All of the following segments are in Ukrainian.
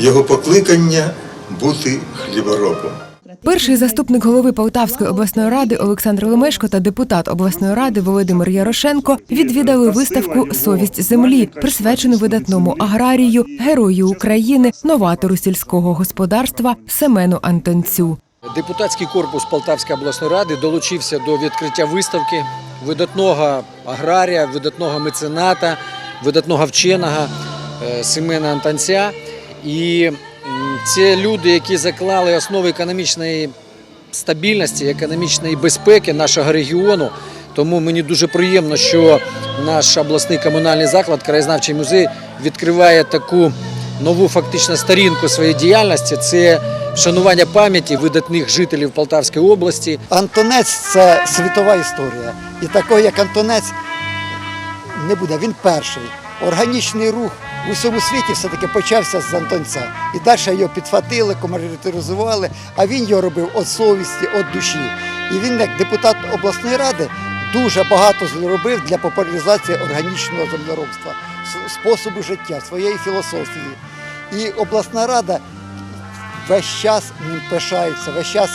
його покликання бути хліборобом. Перший заступник голови Полтавської обласної ради Олександр Лемешко та депутат обласної ради Володимир Ярошенко відвідали виставку Совість землі, присвячену видатному аграрію, герою України, новатору сільського господарства Семену Антонцю. Депутатський корпус Полтавської обласної ради долучився до відкриття виставки видатного аграрія, видатного мецената, видатного вченого е, Семена Антонця. І це люди, які заклали основи економічної стабільності, економічної безпеки нашого регіону. Тому мені дуже приємно, що наш обласний комунальний заклад, краєзнавчий музей, відкриває таку нову фактично сторінку своєї діяльності. Це вшанування пам'яті видатних жителів Полтавської області. Антонець це світова історія. І такого, як Антонець, не буде. Він перший. Органічний рух в усьому світі все-таки почався з Антонця. І далі його підхватили, комаритизували, а він його робив від совісті, від душі. І він, як депутат обласної ради, дуже багато зробив для популяризації органічного землеробства, способу життя, своєї філософії. І обласна рада весь час ним пишається, весь час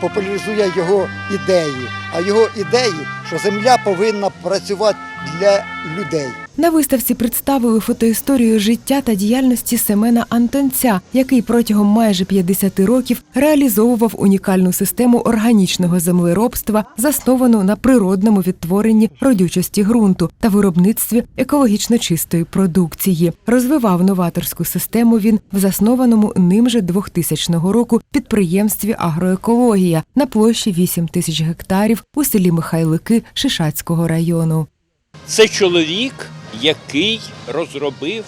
популяризує його ідеї. А його ідеї, що земля повинна працювати для людей. На виставці представили фотоісторію життя та діяльності Семена Антонця, який протягом майже 50 років реалізовував унікальну систему органічного землеробства, засновану на природному відтворенні родючості ґрунту та виробництві екологічно чистої продукції. Розвивав новаторську систему він в заснованому ним же 2000 року підприємстві Агроекологія на площі 8 тисяч гектарів у селі Михайлики Шишацького району. Це чоловік, який розробив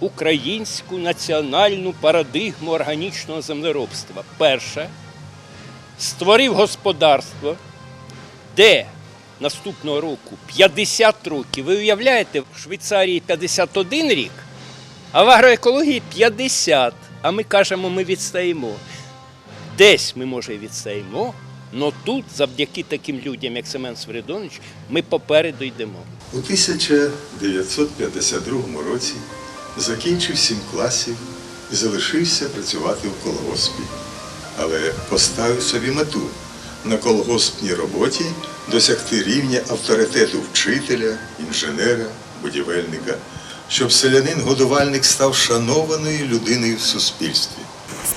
українську національну парадигму органічного землеробства. Перше, створив господарство, де наступного року 50 років. Ви уявляєте, в Швейцарії 51 рік, а в агроекології 50. А ми кажемо, ми відстаємо. Десь ми, може, і відстаємо, але тут, завдяки таким людям, як Семен Свиридонович, ми попереду йдемо. У 1952 році закінчив сім класів і залишився працювати в колгоспі. Але поставив собі мету на колгоспній роботі досягти рівня авторитету вчителя, інженера, будівельника, щоб селянин-годувальник став шанованою людиною в суспільстві.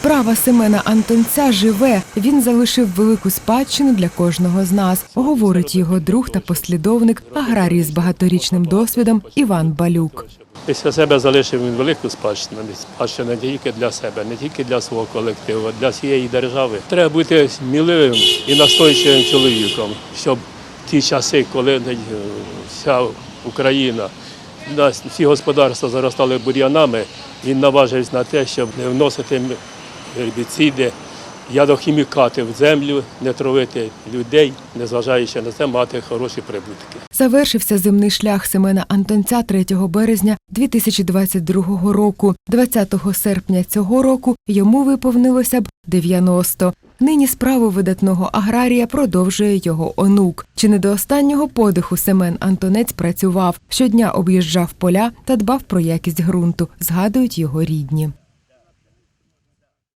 Справа Семена Антонця живе. Він залишив велику спадщину для кожного з нас, говорить його друг та послідовник, аграрій з багаторічним досвідом Іван Балюк. Після себе залишив він велику спадщину, спадщину не тільки для себе, не тільки для свого колективу, для всієї держави. Треба бути сміливим і настойчивим чоловіком, щоб в ті часи, коли е, вся Україна, всі господарства заростали бур'янами, він наважився на те, щоб не вносити гербіциди, ядохімікати в землю, не травити людей, незважаючи на це, мати хороші прибутки. Завершився земний шлях Семена Антонця 3 березня 2022 року. 20 серпня цього року йому виповнилося б 90. Нині справу видатного аграрія продовжує його онук. Чи не до останнього подиху Семен Антонець працював, щодня об'їжджав поля та дбав про якість ґрунту, згадують його рідні.